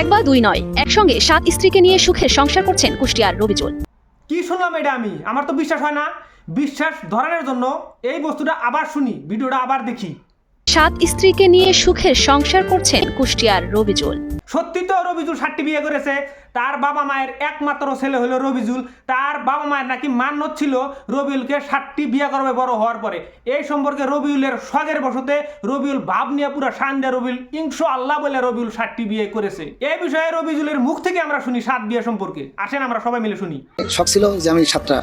এক বা দুই নয় একসঙ্গে সাত স্ত্রীকে নিয়ে সুখের সংসার করছেন কুষ্টিয়ার রবিজুল কি শুনলাম এটা আমি? আমার তো বিশ্বাস হয় না। বিশ্বাস ধরানোর জন্য এই বস্তুটা আবার শুনি ভিডিওটা আবার দেখি। সাত স্ত্রীকে নিয়ে সুখের সংসার করছেন কুষ্টিয়ার রবিজুল সত্যি তো রবিজুল সাতটি বিয়ে করেছে। তার বাবা মায়ের একমাত্র ছেলে হলো রবিজুল। তার বাবা মায়ের নাকি মান্য ছিল রবিউলকে ষাটটি বিয়ে করবে বড় হওয়ার পরে। এই সম্পর্কে রবিউলের শখের বসতে রবিউল ভাব নিয়ে পুরো সান্দে রবিউল। ইংশো আল্লাহ বলে রবিউল ষাটটি বিয়ে করেছে। এই বিষয়ে রবিজুলের মুখ থেকে আমরা শুনি সাত বিয়ে সম্পর্কে। আসেন আমরা সবাই মিলে শুনি। শখ ছিল যে আমি সাতটা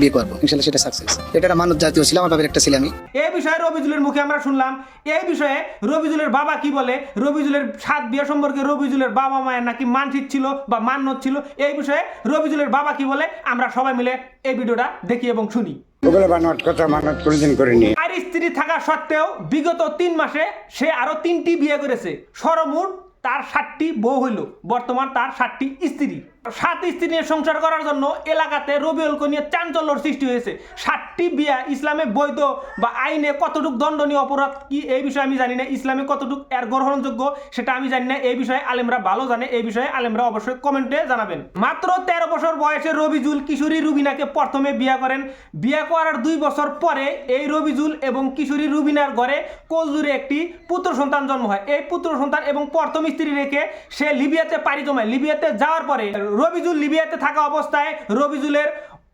বিয়ে করব। ইনশাল্লাহ সেটা সাকসেস এটা মানব জাতীয় ছিল আমার বাবার একটা ছিল আমি। এই বিষয়ে রবিজুলের মুখে আমরা শুনলাম। এই বিষয়ে রবিজুলের বাবা কি বলে? রবিজুলের সাত বিয়ে সম্পর্কে রবিজুলের বাবা মায়ের নাকি মানসিক ছিল বা মান্য ছিল। এই বিষয়ে রবিজুলের বাবা কি বলে আমরা সবাই মিলে এই ভিডিওটা দেখি এবং শুনি। কথা মানত কোনোদিন করিনি। আর স্ত্রী থাকা সত্ত্বেও বিগত তিন মাসে সে আরও তিনটি বিয়ে করেছে। সরমুর তার ষাটটি বউ হইল বর্তমান তার ষাটটি স্ত্রী। সাত স্ত্রী নিয়ে সংসার করার জন্য এলাকাতে রবিউলকে নিয়ে চাঞ্চল্যর সৃষ্টি হয়েছে। সাতটি বিয়া ইসলামে বৈধ বা আইনে কতটুক দণ্ডনীয় অপরাধ কি এই বিষয়ে আমি জানি না। ইসলামে কতটুক এর গ্রহণযোগ্য সেটা আমি জানি না। এই বিষয়ে আলেমরা ভালো জানে, এই বিষয়ে আলেমরা অবশ্যই কমেন্টে জানাবেন। মাত্র তেরো বছর বয়সে রবিজুল কিশোরী রুবিনাকে প্রথমে বিয়া করেন। বিয়া করার দুই বছর পরে এই রবিজুল এবং কিশোরী রুবিনার ঘরে কোলজুরে একটি পুত্র সন্তান জন্ম হয়। এই পুত্র সন্তান এবং প্রথম স্ত্রী রেখে সে লিবিয়াতে পাড়ি জমায়। লিবিয়াতে যাওয়ার পরে রবিজুল লিবিয়াতে থাকা অবস্থায় রবিজুলের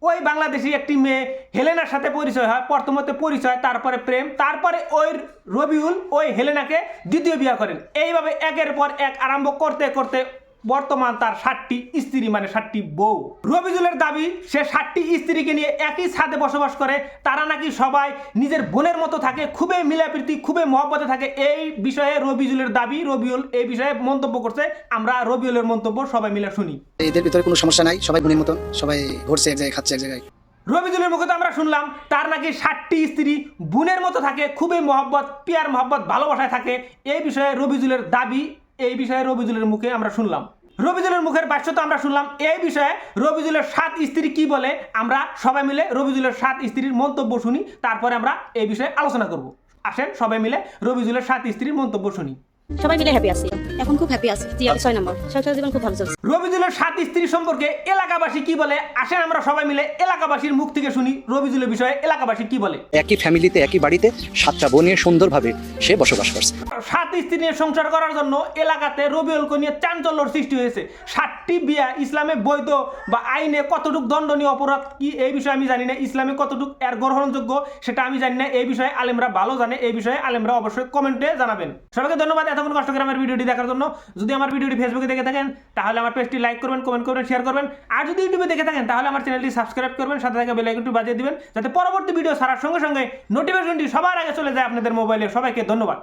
ওই বাংলাদেশি একটি মেয়ে হেলেনার সাথে পরিচয় হয়, প্রথমতে পরিচয়, তারপরে প্রেম, তারপরে ওই রবিউল ওই হেলেনাকে দ্বিতীয় বিয়ে করেন। এইভাবে একের পর এক আরম্ভ করতে করতে বর্তমান তার ষাটটি স্ত্রী মানে ষাটটি বউ। রবিজুলের দাবি সে ষাটটি স্ত্রীকে নিয়ে একই ছাদে বসবাস করে। তারা নাকি সবাই নিজের বোনের মতো থাকে খুবই মিলাপ্রীতি খুবই মহব্বতে থাকে। এই বিষয়ে রবিজুলের দাবি রবিউল এই বিষয়ে মন্তব্য করছে। আমরা রবিউলের মন্তব্য সবাই মিলে শুনি। এদের ভিতরে কোনো সমস্যা নাই সবাই বোনের মতন সবাই ঘুরছে এক জায়গায় খাচ্ছে এক জায়গায়। রবিজুলের মুখে তো আমরা শুনলাম তার নাকি ষাটটি স্ত্রী বোনের মতো থাকে খুবই মহব্বত পিয়ার মহব্বত ভালোবাসায় থাকে। এই বিষয়ে রবিজুলের দাবি এই বিষয়ে রবিজুলের মুখে আমরা শুনলাম। রবিজুলের মুখের বাক্য তো আমরা শুনলাম। এই বিষয়ে রবিজুলের সাত স্ত্রী কি বলে? আমরা সবাই মিলে রবিজুলের সাত স্ত্রীর মন্তব্য শুনি। তারপরে আমরা এই বিষয়ে আলোচনা করব। আসেন সবাই মিলে রবিজুলের সাত স্ত্রীর মন্তব্য শুনি। সবাই মিলে হ্যাপি আছি। এখন খুব হ্যাপি আছি। জি আমি ছয় নম্বর। সংসার জীবন খুব ভালো চলছে। রবিজুলের সাত স্ত্রী সম্পর্কে এলাকাবাসী কি বলে? আসেন আমরা সবাই মিলে এলাকাবাসীর মুখ থেকে শুনি রবিজুলের বিষয়ে এলাকাবাসী কি বলে? একই ফ্যামিলিতে একই বাড়িতে সাতটা বোন নিয়ে সুন্দরভাবে সে বসবাস করছে। সাত স্ত্রী নিয়ে সংসার করার জন্য এলাকাতে রবিউলকে নিয়ে চাঞ্চল্যর সৃষ্টি হয়েছে। সাতটি বিয়া ইসলামে বৈধ বা আইনে কতটুক দণ্ডনীয় অপরাধ কি এই বিষয়ে আমি জানি না। ইসলামে কতটুক এর গ্রহণযোগ্য সেটা আমি জানি না। এই বিষয়ে আলেমরা ভালো জানে এই বিষয়ে আলেমরা অবশ্যই কমেন্টে জানাবেন। সবাইকে ধন্যবাদ। এতক্ষণ কষ্ট করে আমার ভিডিওটি দেখার জন্য। যদি আমার ভিডিওটি ফেসবুকে দেখে থাকেন, তাহলে আমার পেজটি লাইক করবেন কমেন্ট করবেন শেয়ার করবেন। আর যদি ইউটিউবে দেখে থাকেন, তাহলে আমার চ্যানেলটি সাবস্ক্রাইব করবেন, সাথে থাকা আইকনটি বাজিয়ে দিবেন, যাতে পরবর্তী ভিডিও ছাড়ার সঙ্গে সঙ্গে নোটিফিকেশনটি সবার আগে চলে যায় আপনাদের মোবাইলে সবাইকে ধন্যবাদ।